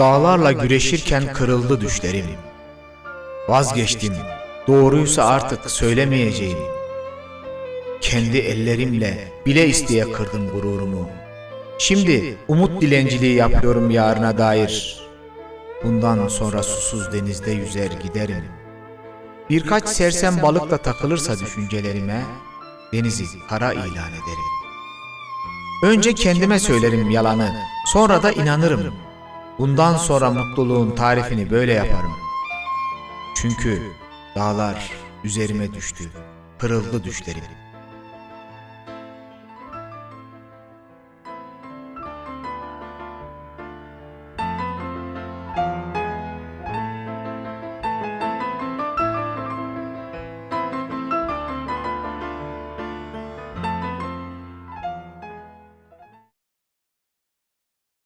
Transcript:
Dağlarla güreşirken kırıldı düşlerim. Vazgeçtim, doğruysa artık söylemeyeceğim. Kendi ellerimle bile isteye kırdım gururumu. Şimdi umut dilenciliği yapıyorum yarına dair. Bundan sonra susuz denizde yüzer giderim. Birkaç sersem balık da takılırsa düşüncelerime, denizi kara ilan ederim. Önce kendime söylerim yalanı, sonra da inanırım. Bundan sonra mutluluğun tarifini böyle yaparım. Çünkü dağlar üzerime düştü, kırıldı düşlerim.